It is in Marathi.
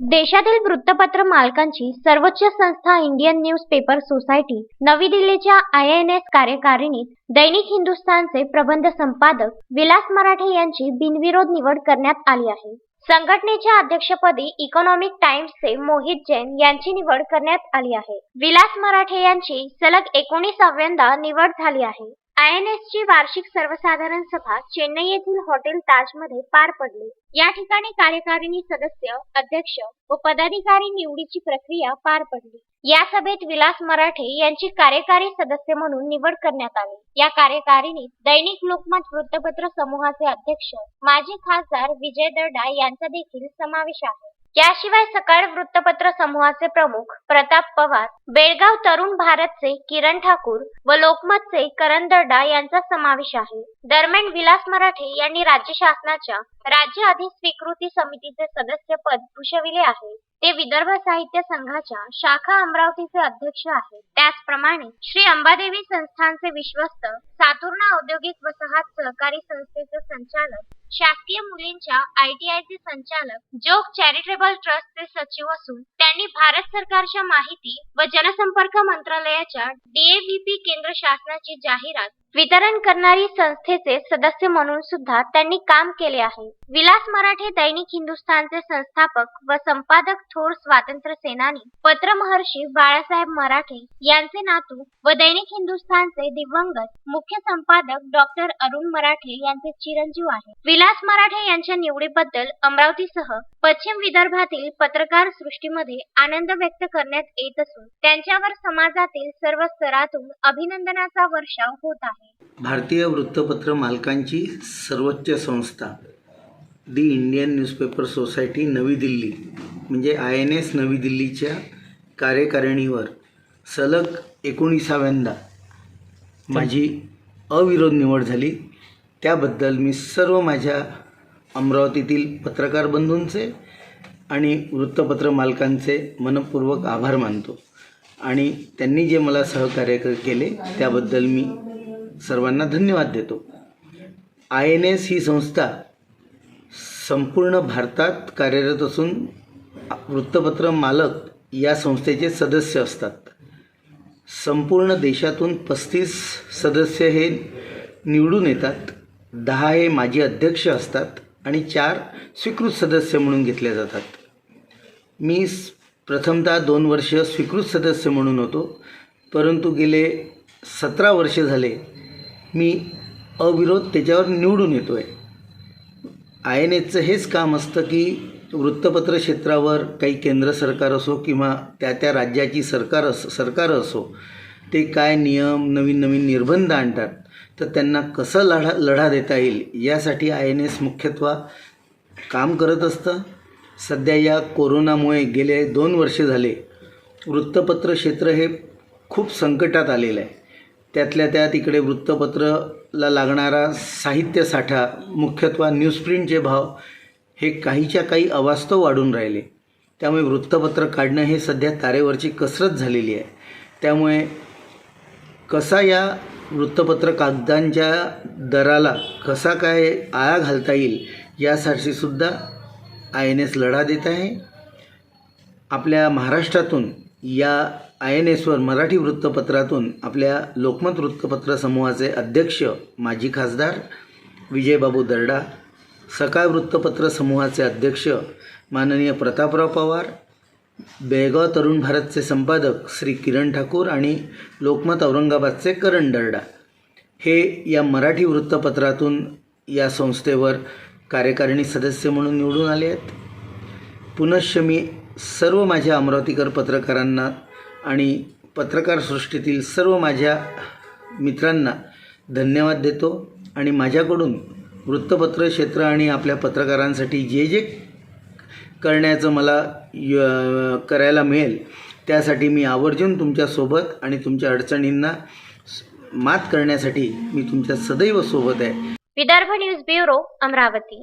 देशातील वृत्तपत्र मालकांची सर्वोच्च संस्था इंडियन न्यूज पेपर सोसायटी नवी दिल्लीच्या आय एन एस कार्यकारिणीत दैनिक हिंदुस्थानचे प्रबंध संपादक विलास मराठे यांची बिनविरोध निवड करण्यात आली आहे. संघटनेच्या अध्यक्षपदी इकॉनॉमिक टाइम्सचे मोहित जैन यांची निवड करण्यात आली आहे. विलास मराठे यांची सलग एकोणीसाव्यांदा निवड झाली आहे. आय एन एस ची वार्षिक सर्वसाधारण सभा चेन्नई येथील हॉटेल ताजमध्ये पार पडली. या ठिकाणी कार्यकारिणी सदस्य अध्यक्ष व पदाधिकारी निवडीची प्रक्रिया पार पडली. या सभेत विलास मराठे यांची कार्यकारी सदस्य म्हणून निवड करण्यात आली. या कार्यकारिणीत दैनिक लोकमत वृत्तपत्र समूहाचे अध्यक्ष माजी खासदार विजय दर्डा यांचा देखील समावेश आहे. याशिवाय सकाळ वृत्तपत्र समूहाचे प्रमुख प्रताप पवार बेळगाव तरुण भारतचे किरण ठाकूर व लोकमतचे करण दर्डा यांचा समावेश आहे. दरम्यान विलास मराठे यांनी राज्य शासनाच्या राज्य अधिस्वीकृती समितीचे सदस्य पद भूषविले आहे. ते विदर्भ साहित्य संघाच्या शाखा अमरावतीचे अध्यक्ष आहेत. त्याचप्रमाणे श्री अंबादेवी संस्थानचे विश्वस्त सातुर्णा औद्योगिक वसाहत सहकारी संस्थेचे संचालक शासकीय मुलींच्या आयटीआयचे संचालक जोग चॅरिटेबल ट्रस्टचे सचिव असून त्यांनी भारत सरकारच्या माहिती व जनसंपर्क मंत्रालयाच्या डीएव्हीपी केंद्र शासनाची जाहिरात वितरण करणारी संस्थेचे सदस्य म्हणून सुद्धा त्यांनी काम केले आहे. विलास मराठे दैनिक हिंदुस्थानचे संस्थापक व संपादक थोर स्वातंत्र्य सेनानी पत्रमहर्षी बाळासाहेब मराठे यांचे नातू व दैनिक हिंदुस्थानचे दिवंगत मुख्य संपादक डॉक्टर अरुण मराठे यांचे चिरंजीव आहे. विलास मराठे यांच्या निवडीबद्दल अमरावतीसह पश्चिम विदर्भातील पत्रकार सृष्टीमध्ये आनंद व्यक्त करण्यात येत असून त्यांच्यावर समाजातील सर्व स्तरातून अभिनंदनाचा वर्षाव होत आहे. भारतीय वृत्तपत्र मालकांची सर्वोच्च संस्था दी इंडियन न्यूजपेपर सोसायटी नवी दिल्ली म्हणजे आय एन एस नवी दिल्लीच्या कार्यकारिणीवर सलग एकोणीसाव्यांदा माझी अविरोध निवड झाली. त्याबद्दल मी सर्व माझ्या अमरावतीतील पत्रकार बंधूंचे आणि वृत्तपत्र मालकांचे मनपूर्वक आभार मानतो. आणि त्यांनी जे मला सहकार्य केले त्याबद्दल मी सर्वांना धन्यवाद देतो. आय एन एस ही संस्था संपूर्ण भारतात कार्यरत असून वृत्तपत्र मालक या संस्थेचे सदस्य असतात. संपूर्ण देशातून पस्तीस सदस्य हे निवडून येतात. दहा हे माजी अध्यक्ष असतात. आणि चार स्वीकृत सदस्य म्हणून घेतले जातात. मी प्रथमतः दोन वर्ष स्वीकृत सदस्य म्हणून होतो परंतु गेले सतरा वर्ष झाले मी अविरोध त्याच्यावर निवडून येतो आहे आय एन एचचं हेच काम असतं की वृत्तपत्र क्षेत्रावर काही केंद्र सरकार असो किंवा त्या त्या राज्याची सरकार असो सरकार असो ते काय नियम नवीन नवीन निर्बंध आणतात तर त्यांना कसं लढा लढा देता येईल यासाठी आय एन एस मुख्यत्वे काम करत असतं. सध्या या कोरोनामुळे गेले दोन वर्षे झाले. वृत्तपत्र क्षेत्र हे खूप संकटात आलेलं आहे. त्यातल्या त्यात इकडे वृत्तपत्रला लागणारा साहित्य साठा मुख्यत्वे न्यूजप्रिंटचे भाव हे काहीच्या काही अवास्तव वाढून राहिले. त्यामुळे वृत्तपत्र काढणं हे सध्या तारेवरची कसरत झालेली आहे. त्यामुळे कसा या वृत्तपत्र कागदांच्या दराला कसा काय आळा घालता येईल यासाठी सुद्धा आय एन एस लढा देत आहे. आपल्या महाराष्ट्रातून या आय एन एसवर मराठी वृत्तपत्रातून आपल्या लोकमत वृत्तपत्र समूहाचे अध्यक्ष माजी खासदार विजयबाबू दर्डा सकाळ वृत्तपत्र समूहाचे अध्यक्ष माननीय प्रतापराव पवार बेळगाव तरुण भारतचे संपादक श्री किरण ठाकूर आणि लोकमत औरंगाबादचे करण दर्डा. हे या मराठी वृत्तपत्रातून या संस्थेवर कार्यकारिणी सदस्य म्हणून निवडून आले आहेत. पुनश्च मी सर्व माझ्या अमरावतीकर पत्रकारांना आणि पत्रकार सृष्टीतील सर्व माझ्या मित्रांना धन्यवाद देतो आणि माझ्याकडून वृत्तपत्र क्षेत्र आणि आपल्या पत्रकारांसाठी जे जे करण्याचं मला य करायला मिळेल. त्यासाठी मी आवर्जून तुमच्यासोबत आणि तुमच्या अडचणींना मात करण्यासाठी मी तुमच्या सदैव सोबत आहे. Vidarbha news bureau Amravati.